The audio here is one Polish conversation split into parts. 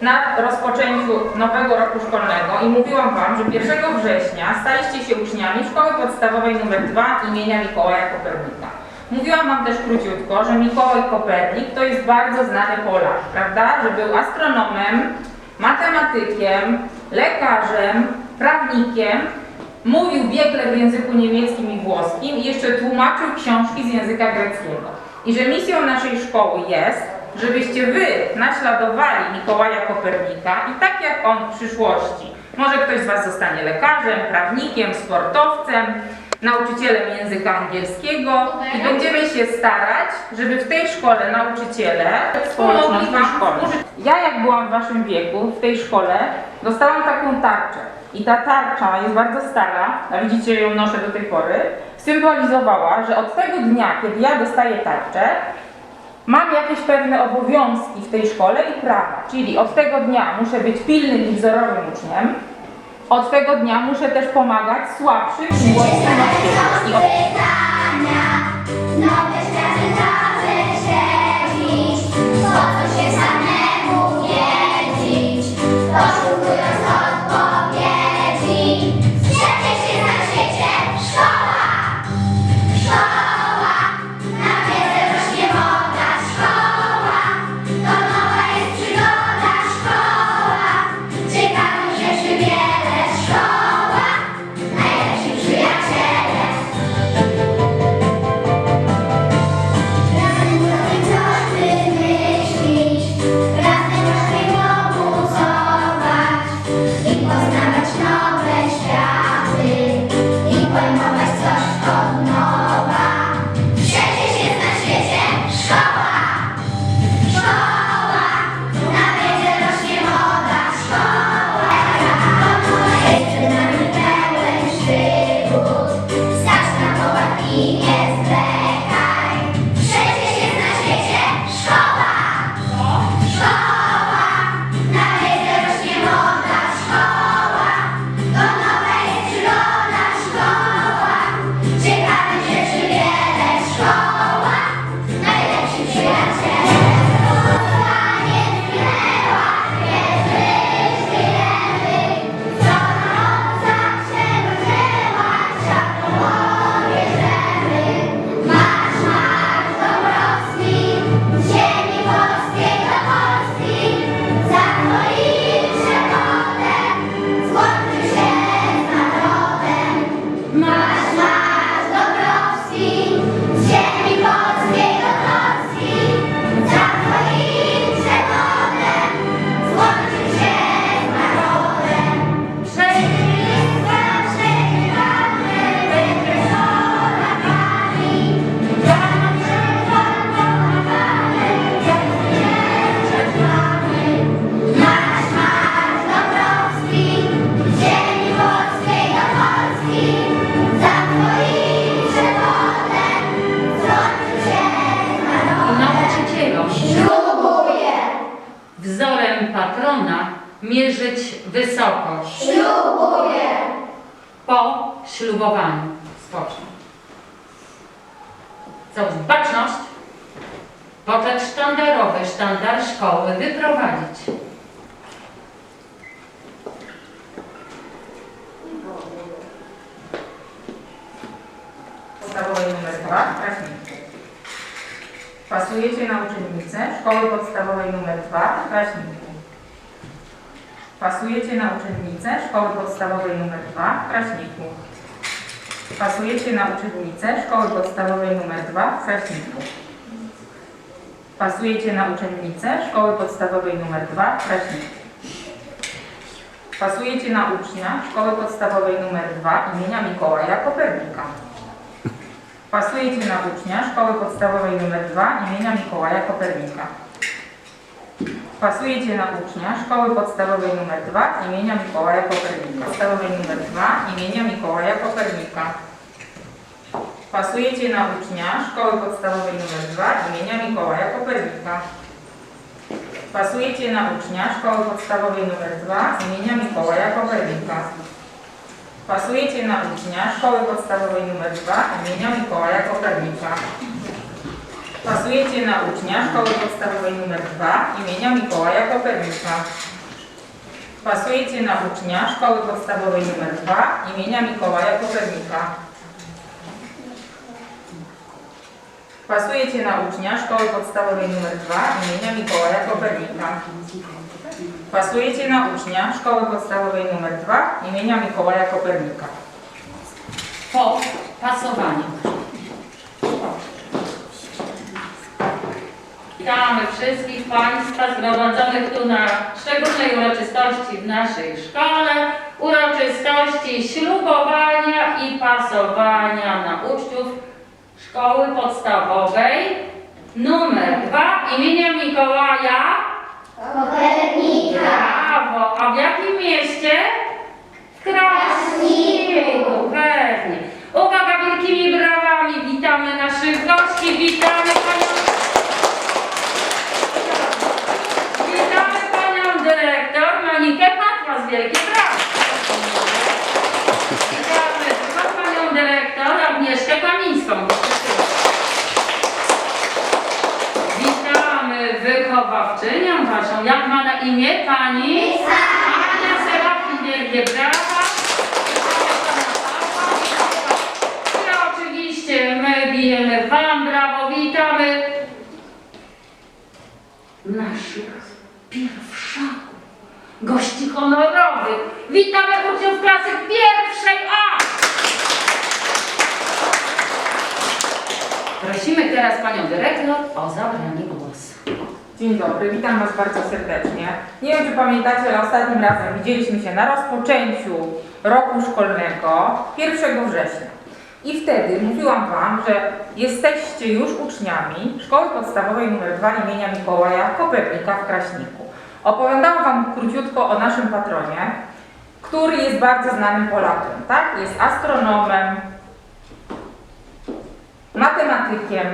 na rozpoczęciu nowego roku szkolnego i mówiłam Wam, że 1 września staliście się uczniami Szkoły Podstawowej nr 2 imienia Mikołaja Kopernika. Mówiłam Wam też króciutko, że Mikołaj Kopernik to jest bardzo znany Polak, prawda? Że był astronomem, matematykiem, lekarzem, prawnikiem, mówił biegle w języku niemieckim i włoskim i jeszcze tłumaczył książki z języka greckiego. I że misją naszej szkoły jest, żebyście wy naśladowali Mikołaja Kopernika i tak jak on w przyszłości, może ktoś z was zostanie lekarzem, prawnikiem, sportowcem, nauczycielem języka angielskiego i będziemy się starać, żeby w tej szkole nauczyciele wam szkole. Ja jak byłam w waszym wieku, w tej szkole, dostałam taką tarczę. I ta tarcza jest bardzo stara, a widzicie ją noszę do tej pory, symbolizowała, że od tego dnia, kiedy ja dostaję tarczę, mam jakieś pewne obowiązki w tej szkole i prawa. Czyli od tego dnia muszę być pilnym i wzorowym uczniem, od tego dnia muszę też pomagać słabszym nauczycielom. I wysokość ślubuję. po ślubowaniu. Spocznij. Całą baczność, poczet sztandarowy, sztandar szkoły wyprowadzić. podstawowej nr 2 w Kraśniku. Pasujecie na uczennicę Szkoły Podstawowej nr 2 w Kraśniku. Pasujecie na uczennicę Szkoły Podstawowej nr 2 w Kraśniku. Pasujecie na uczennicę Szkoły Podstawowej nr 2 w Kraśniku. Pasujecie na uczennicę Szkoły Podstawowej nr 2 w Kraśniku. Pasujecie na ucznia Szkoły Podstawowej nr 2 imienia Mikołaja Kopernika. Pasujecie na ucznia Szkoły Podstawowej nr 2 imienia Mikołaja Kopernika. Pasujecie na ucznia Szkoły Podstawowej nr 2 imienia Mikołaja Kopernika. Podstawowej nr 2 imienia Mikołaja Kopernika. Pasujecie na ucznia Szkoły Podstawowej nr 2 imienia Mikołaja Kopernika. Pasujecie na ucznia Szkoły Podstawowej nr 2 imienia Mikołaja Kopernika. Pasujecie na ucznia Szkoły Podstawowej nr 2 imienia Mikołaja Kopernika. Pasujecie na ucznia Szkoły Podstawowej nr 2 imienia Mikołaja Kopernika. Pasujecie na ucznia Szkoły Podstawowej nr 2 imienia Mikołaja Kopernika. Pasujecie na ucznia Szkoły Podstawowej nr 2 imienia Mikołaja Kopernika. Pasujecie na ucznia Szkoły Podstawowej nr 2 imienia Mikołaja Kopernika. Po pasowaniu. Witamy wszystkich Państwa zgromadzonych tu na szczególnej uroczystości w naszej szkole, uroczystości ślubowania i pasowania na uczniów Szkoły Podstawowej numer 2 imienia Mikołaja. Kopernika. Brawo! A w jakim mieście? Wielkie drugą panią dyrektor Agnieszkę Kamińską. Witamy wychowawczynią waszą. Jak ma na imię pani? Ania Serafin, wielkie brawa. I oczywiście my bijemy wam brawo, witamy naszych pierwszaków, gości honorowych. Witamy uczniów klasy pierwszej A. Prosimy teraz panią dyrektor o zabranie głosu. Dzień dobry, witam Was bardzo serdecznie. Nie wiem, czy pamiętacie, ale ostatnim razem widzieliśmy się na rozpoczęciu roku szkolnego 1 września. I wtedy mówiłam Wam, że jesteście już uczniami Szkoły Podstawowej nr 2 imienia Mikołaja Kopernika w Kraśniku. Opowiadałam Wam króciutko o naszym patronie, który jest bardzo znanym Polakiem, tak? Jest astronomem, matematykiem,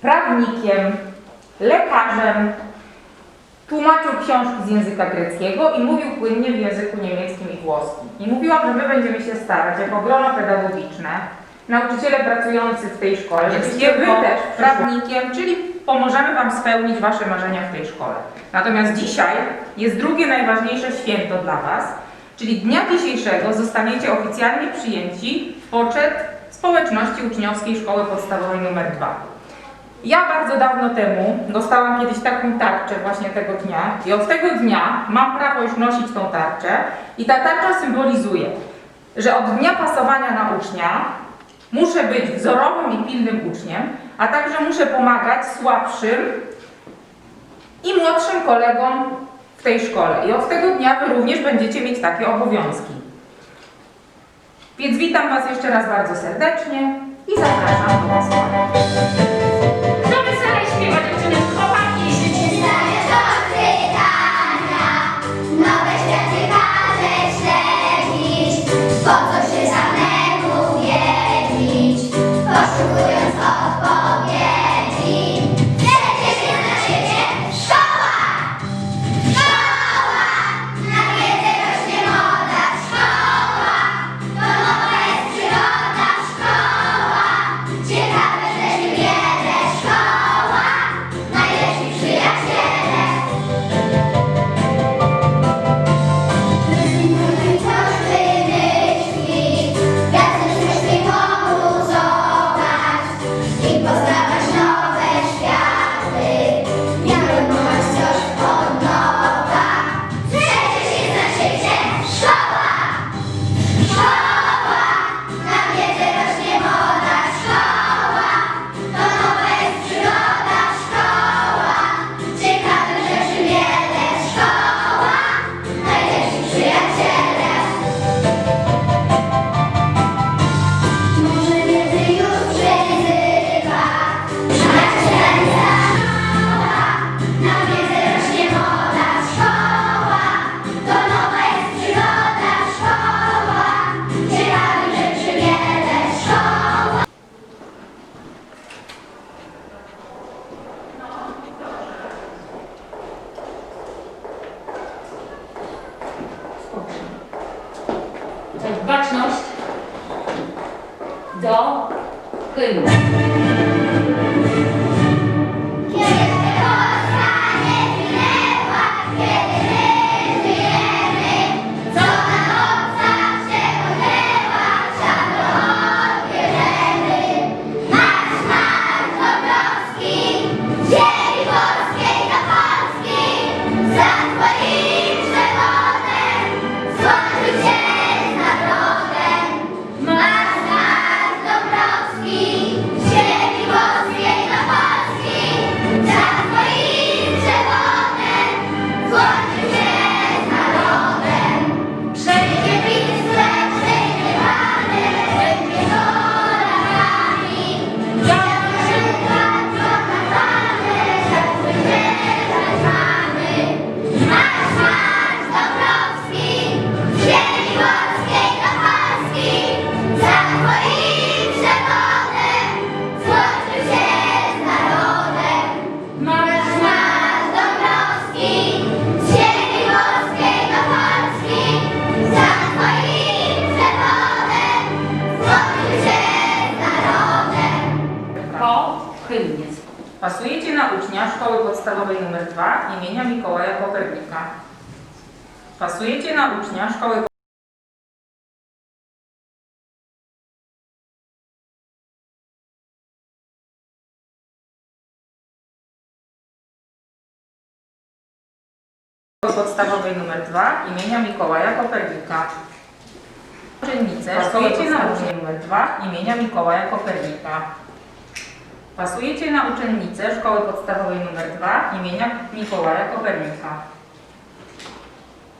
prawnikiem, lekarzem, tłumaczył książki z języka greckiego i mówił płynnie w języku niemieckim i włoskim. I mówiłam, że my będziemy się starać jako grono pedagogiczne, nauczyciele pracujący w tej szkole, żebyście wy też prawnikiem, czyli pomożemy Wam spełnić Wasze marzenia w tej szkole. Natomiast dzisiaj jest drugie najważniejsze święto dla Was, czyli dnia dzisiejszego zostaniecie oficjalnie przyjęci w poczet społeczności uczniowskiej Szkoły Podstawowej nr 2. Ja bardzo dawno temu dostałam kiedyś taką tarczę właśnie tego dnia i od tego dnia mam prawo już nosić tą tarczę i ta tarcza symbolizuje, że od dnia pasowania na ucznia muszę być wzorowym i pilnym uczniem, a także muszę pomagać słabszym i młodszym kolegom w tej szkole. I od tego dnia Wy również będziecie mieć takie obowiązki. Więc witam Was jeszcze raz bardzo serdecznie i zapraszam do głosowania. Pasujecie na ucznia Szkoły Podstawowej nr 2 imienia Mikołaja Kopernika. Pasujecie na ucznia Szkoły Podstawowej nr 2 imienia Mikołaja Kopernika. Uczennice Pasujecie na ucznię nr 2 imienia Mikołaja Kopernika. Pasujecie na uczennicę Szkoły Podstawowej nr 2 imienia Mikołaja Kopernika.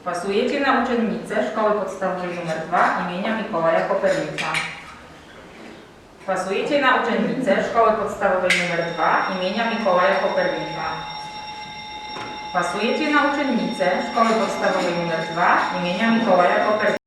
Pasujecie na uczennicę Szkoły Podstawowej nr 2 imienia Mikołaja Kopernika. Pasujecie na uczennicę Szkoły Podstawowej nr 2 imienia Mikołaja Kopernika. Pasujecie na uczennicę Szkoły Podstawowej nr 2 imienia Mikołaja Kopernika.